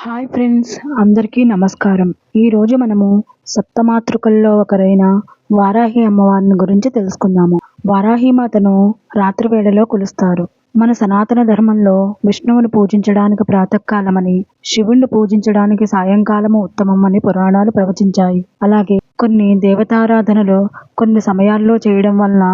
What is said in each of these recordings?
Hi friends అందరికీ నమస్కారం. ఈరోజు మనము సప్తమాతృకల్లో ఒకరైన వారాహి అమ్మవారిని గురించి తెలుసుకుందాము. వారాహి మాతను రాత్రి వేళలో కొలుస్తారు. మన సనాతన ధర్మంలో విష్ణువుని పూజించడానికి ప్రాతకాలమని శివుణ్ణి పూజించడానికి సాయంకాలము ఉత్తమమని పురాణాలు ప్రవచించాయి. అలాగే కొన్ని దేవతారాధనలు కొన్ని సమయాల్లో చేయడం వలన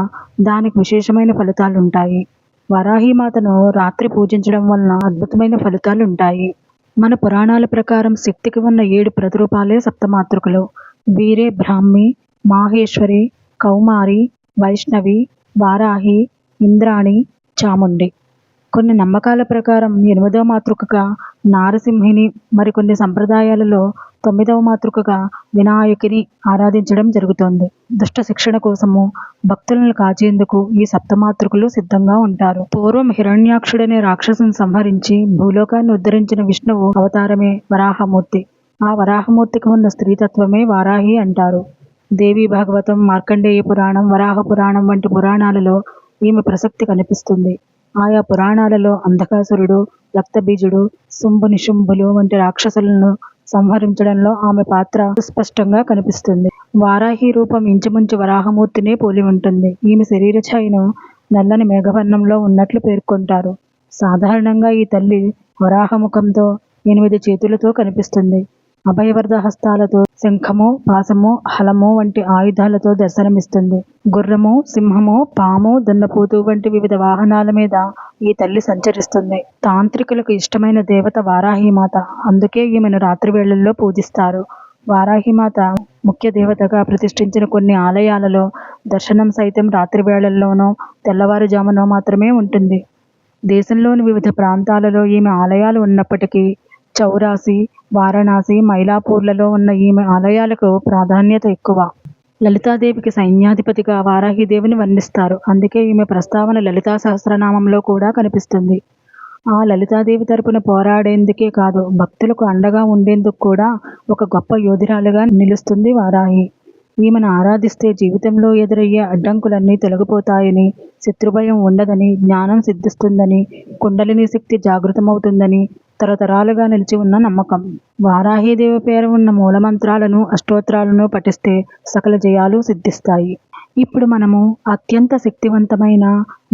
దానికి విశేషమైన ఫలితాలు ఉంటాయి వరాహి మాతను రాత్రి పూజించడం వలన అద్భుతమైన ఫలితాలు ఉంటాయి మన పురాణాల ప్రకారం శక్తికి ఉన్న ఏడు ప్రతిరూపాలే సప్తమాతృకలు. వీరే బ్రాహ్మి మాహేశ్వరి కౌమారి వైష్ణవి వారాహి ఇంద్రాణి చాముండి. కొన్ని నమ్మకాల ప్రకారం ఎనిమిదో మాతృకగా నారసింహిని మరికొన్ని సంప్రదాయాలలో తొమ్మిదవ మాతృకగా వినాయకుని ఆరాధించడం జరుగుతోంది. దుష్ట శిక్షణ కోసము భక్తులను కాచేందుకు ఈ సప్తమాతృకులు సిద్ధంగా ఉంటారు. పూర్వం హిరణ్యాక్షుడనే రాక్షసుని సంహరించి భూలోకాన్ని ఉద్ధరించిన విష్ణువు అవతారమే వరాహమూర్తి. ఆ వరాహమూర్తికి ఉన్న స్త్రీతత్వమే వారాహి అంటారు. దేవి భాగవతం మార్కండేయ పురాణం వరాహ పురాణం వంటి పురాణాలలో ఈమె ప్రసక్తి కనిపిస్తుంది. ఆయా పురాణాలలో అంధకాసురుడు రక్తబీజుడు శుంభు నిశుంభులు వంటి రాక్షసులను సంహరించడంలో ఆమె పాత్ర స్పష్టంగా కనిపిస్తుంది. వారాహి రూపం ఇంచుమించు వరాహమూర్తినే పోలి ఉంటుంది. ఈమె శరీర ఛాయను నల్లని మేఘవర్ణంలో ఉన్నట్లు పేర్కొంటారు. సాధారణంగా ఈ తల్లి వరాహముఖంతో ఎనిమిది చేతులతో కనిపిస్తుంది. అభయవర్ధ హస్తాలతో శంఖము పాసము హలము వంటి ఆయుధాలతో దర్శనమిస్తుంది. గుర్రము సింహము పాము దున్నపోతు వంటి వివిధ వాహనాల మీద ఈ తల్లి సంచరిస్తుంది. తాంత్రికులకు ఇష్టమైన దేవత వారాహిమాత. అందుకే ఈమెను రాత్రి వేళల్లో పూజిస్తారు. వారాహిమాత ముఖ్య దేవతగా ప్రతిష్ఠించిన కొన్ని ఆలయాలలో దర్శనం సైతం రాత్రి వేళల్లోనో తెల్లవారుజామునో మాత్రమే ఉంటుంది. దేశంలోని వివిధ ప్రాంతాలలో ఈమె ఆలయాలు ఉన్నప్పటికీ చౌరాసి వారణాసి మైలాపూర్లలో ఉన్న ఈమె ఆలయాలకు ప్రాధాన్యత ఎక్కువ. లలితాదేవికి సైన్యాధిపతిగా వారాహిదేవిని వర్ణిస్తారు. అందుకే ఈమె ప్రస్తావన లలితా సహస్రనామంలో కూడా కనిపిస్తుంది. ఆ లలితాదేవి తరపున పోరాడేందుకే కాదు భక్తులకు అండగా ఉండేందుకు కూడా ఒక గొప్ప యోధురాలుగా నిలుస్తుంది వారాహి. ఈమెను ఆరాధిస్తే జీవితంలో ఎదురయ్యే అడ్డంకులన్నీ తొలగిపోతాయని శత్రుభయం ఉండదని జ్ఞానం సిద్ధిస్తుందని కుండలిని శక్తి జాగృతమవుతుందని తరతరాలుగా నిలిచి ఉన్న నమ్మకం. వారాహీదేవి పేరు ఉన్న మూలమంత్రాలను అష్టోత్తరాలను పఠిస్తే సకల జయాలు సిద్ధిస్తాయి. ఇప్పుడు మనము అత్యంత శక్తివంతమైన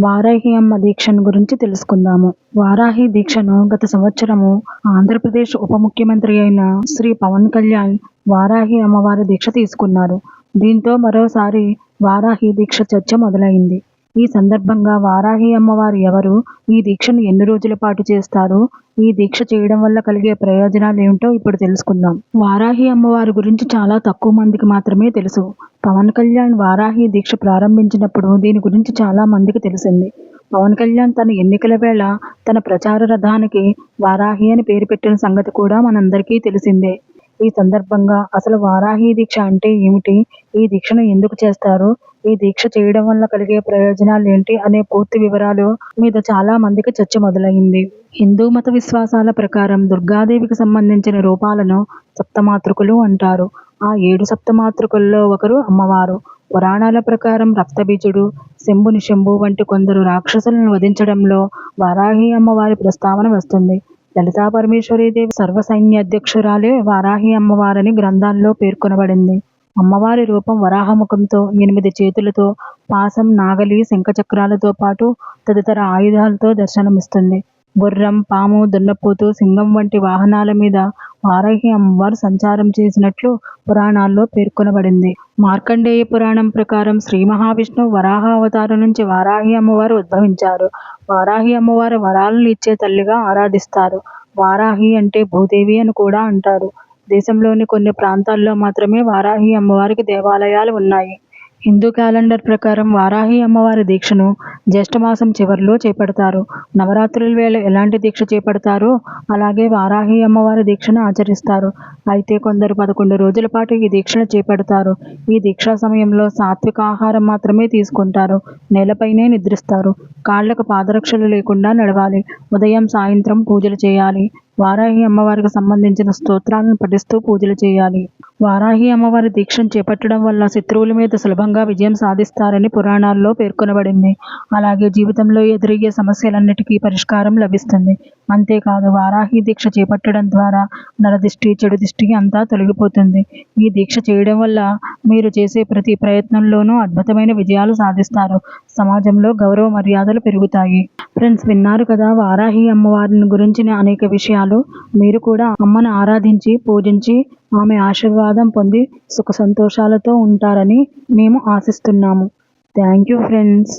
వారాహి అమ్మ దీక్షను గురించి తెలుసుకుందాము. వారాహి దీక్షను గత సంవత్సరము ఆంధ్రప్రదేశ్ ఉప ముఖ్యమంత్రి అయిన శ్రీ పవన్ కళ్యాణ్ వారాహి అమ్మవారి దీక్ష తీసుకున్నారు. దీంతో మరోసారి వారాహి దీక్ష చర్చ మొదలైంది. ఈ సందర్భంగా వారాహి అమ్మవారు ఎవరు ఈ దీక్షను ఎన్ని రోజుల పాటు చేస్తారు ఈ దీక్ష చేయడం వల్ల కలిగే ప్రయోజనాలు ఏమిటో ఇప్పుడు తెలుసుకుందాం. వారాహి అమ్మవారి గురించి చాలా తక్కువ మందికి మాత్రమే తెలుసు. పవన్ కళ్యాణ్ వారాహి దీక్ష ప్రారంభించినప్పుడు దీని గురించి చాలా మందికి తెలిసింది. పవన్ కళ్యాణ్ తన ఎన్నికల వేళ తన ప్రచార రథానికి వారాహి అని పేరు పెట్టిన సంగతి కూడా మనందరికీ తెలిసిందే. ఈ సందర్భంగా అసలు వారాహి దీక్ష అంటే ఏమిటి ఈ దీక్షను ఎందుకు చేస్తారు ఈ దీక్ష చేయడం వల్ల కలిగే ప్రయోజనాలు ఏంటి అనే పూర్తి వివరాలు మీద చాలా మందికి చర్చ మొదలైంది. హిందూ మత విశ్వాసాల ప్రకారం దుర్గాదేవికి సంబంధించిన రూపాలను సప్తమాతృకులు అంటారు. ఆ ఏడు సప్తమాతృకుల్లో ఒకరు అమ్మవారు. పురాణాల ప్రకారం రక్తబీజుడు శంభుని శంభు వంటి కొందరు రాక్షసులను వధించడంలో వారాహి అమ్మవారి ప్రస్తావన వస్తుంది. లలితా పరమేశ్వరీదేవి సర్వసైన్యాధ్యక్షురాలే వారాహి అమ్మవారని గ్రంథాల్లో పేర్కొనబడింది. అమ్మవారి రూపం వరాహముఖంతో ఎనిమిది చేతులతో పాసం నాగలి శంఖచక్రాలతో పాటు తదితర ఆయుధాలతో దర్శనమిస్తుంది. గుర్రం పాము దున్నపోతు సింగం వంటి వాహనాల మీద వారాహి అమ్మవారు సంచారం చేసినట్లు పురాణాల్లో పేర్కొనబడింది. మార్కండేయ పురాణం ప్రకారం శ్రీ మహావిష్ణువు వరాహ అవతారం నుంచి వారాహి అమ్మవారు ఉద్భవించారు. వారాహి అమ్మవారు వరాలను ఇచ్చే తల్లిగా ఆరాధిస్తారు. వారాహి అంటే భూదేవి అని కూడా అంటారు. దేశంలోని కొన్ని ప్రాంతాల్లో మాత్రమే వారాహి అమ్మవారికి దేవాలయాలు ఉన్నాయి. హిందూ క్యాలెండర్ ప్రకారం వారాహి అమ్మవారి దీక్షను జ్యేష్ఠమాసం చివరిలో చేపడతారు. నవరాత్రుల వేళ ఎలాంటి దీక్ష చేపడతారో అలాగే వారాహి అమ్మవారి దీక్షను ఆచరిస్తారు. అయితే కొందరు పదకొండు రోజుల పాటు ఈ దీక్షను చేపడతారు. ఈ దీక్షా సమయంలో సాత్విక ఆహారం మాత్రమే తీసుకుంటారు. నేలపైనే నిద్రిస్తారు. కాళ్ళకు పాదరక్షలు లేకుండా నడవాలి. ఉదయం సాయంత్రం పూజలు చేయాలి. వారాహి అమ్మవారికి సంబంధించిన స్తోత్రాలను పఠిస్తూ పూజలు చేయాలి. వారాహి అమ్మవారి దీక్షను చేపట్టడం వల్ల శత్రువుల మీద సులభంగా విజయం సాధిస్తారని పురాణాల్లో పేర్కొనబడింది. అలాగే జీవితంలో ఎదురయ్యే సమస్యలన్నిటికీ పరిష్కారం లభిస్తుంది. అంతేకాదు వారాహి దీక్ష చేపట్టడం ద్వారా నరదిష్టి చెడు దిష్టి అంతా తొలగిపోతుంది. ఈ దీక్ష చేయడం వల్ల మీరు చేసే ప్రతి ప్రయత్నంలోనూ అద్భుతమైన విజయాలు సాధిస్తారు. సమాజంలో గౌరవ మర్యాదలు పెరుగుతాయి. ఫ్రెండ్స్ విన్నారు కదా వారాహి అమ్మవారిని గురించిన అనేక విషయాలు. మీరు కూడా అమ్మను ఆరాధించి పూజించి ఆమె ఆశీర్వాదం పొంది సుఖ సంతోషాలతో ఉంటారని మేము ఆశిస్తున్నాము. Thank you friends.